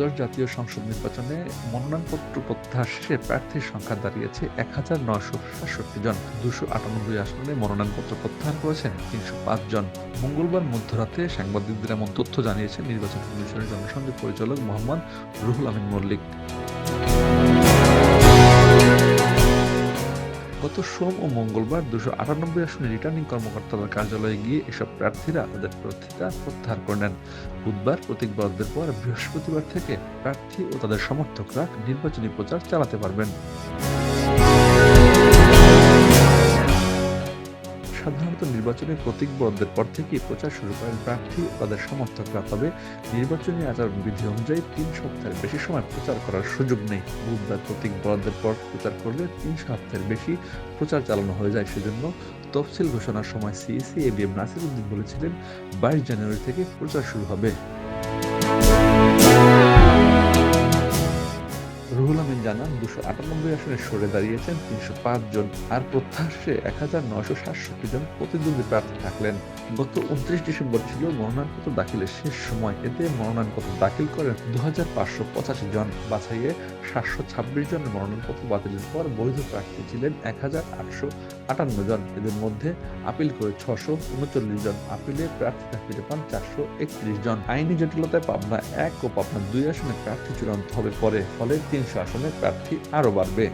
ত্রয়োদশ জাতীয় সংসদ নির্বাচনে মনোনয়নপত্র প্রত্যাশে প্রার্থীর সংখ্যা দাঁড়িয়েছে এক হাজার নয়শো সাতষট্টি জন। দুশো আটানব্বই আসনে মনোনয়নপত্র প্রত্যাহার করেছেন তিনশো পাঁচ জন। মঙ্গলবার মধ্যরাতে সাংবাদিকদের এমন তথ্য জানিয়েছেন নির্বাচন কমিশনের জনসংযোগ পরিচালক মোহাম্মদ রুহুল আমিন মল্লিক। সোম ও মঙ্গলবার দুশো আটানব্বই আসনে রিটার্নিং কর্মকর্তাদের কার্যালয়ে গিয়ে এসব প্রার্থীরা তাদের প্রার্থিতা প্রত্যাহার করে নেন। বুধবার, প্রতীক বরাদ্দের পর বৃহস্পতিবার থেকে প্রার্থী ও তাদের সমর্থকরা নির্বাচনী প্রচার চালাতে পারবেন। সাধারণত নির্বাচনের প্রতীক বরাদ্দের পর থেকে প্রচার শুরু করেন প্রার্থী ও তাদের সমর্থকরা, তবে নির্বাচনী আচার আচরণবিধি অনুযায়ী তিন সপ্তাহের বেশি সময় প্রচার করার সুযোগ নেই। বুধবার প্রতীক বরাদ্দের পর প্রচার করলে তিন সপ্তাহের বেশি প্রচার চালানো হয়ে যায় সেজন্য তফসিল ঘোষণার সময় CEC A B M Nasir Uddin বলেছিলেন, বাইশ জানুয়ারি থেকে প্রচার শুরু হবে। দুশো আটানব্বই আসনে সরে দাঁড়িয়েছেন তিনশো পাঁচ জন আর প্রত্যাশে এক হাজার নয়শো সাতষট্টি জন প্রতিদ্বন্দ্বী প্রার্থী থাকলেন। গত উনত্রিশ ডিসেম্বর ছিল মনোনয়নপত্র দাখিলের শেষ সময়। এতে মনোনয়নপত্র দাখিল করেন দু হাজার পাঁচশো পঁচাশি জন। বাছাইয়ে সাতশো ছাব্বিশ জনের মনোনয়নপত্র বাতিলের পর বৈধ প্রার্থী ছিলেন এক হাজার আটশো আটান্ন জন। এদের মধ্যে আপিল করে ছশো উনচল্লিশ জন। আপিলে প্রার্থীতা ফিরে পান চারশো একত্রিশ জন। আইনি জটিলতায় পাবনা এক ও পাবনা দুই আসনে প্রার্থী চূড়ান্ত হবে পরে। ফলে তিনশো আসনে প্রার্থী আরও বাড়বে।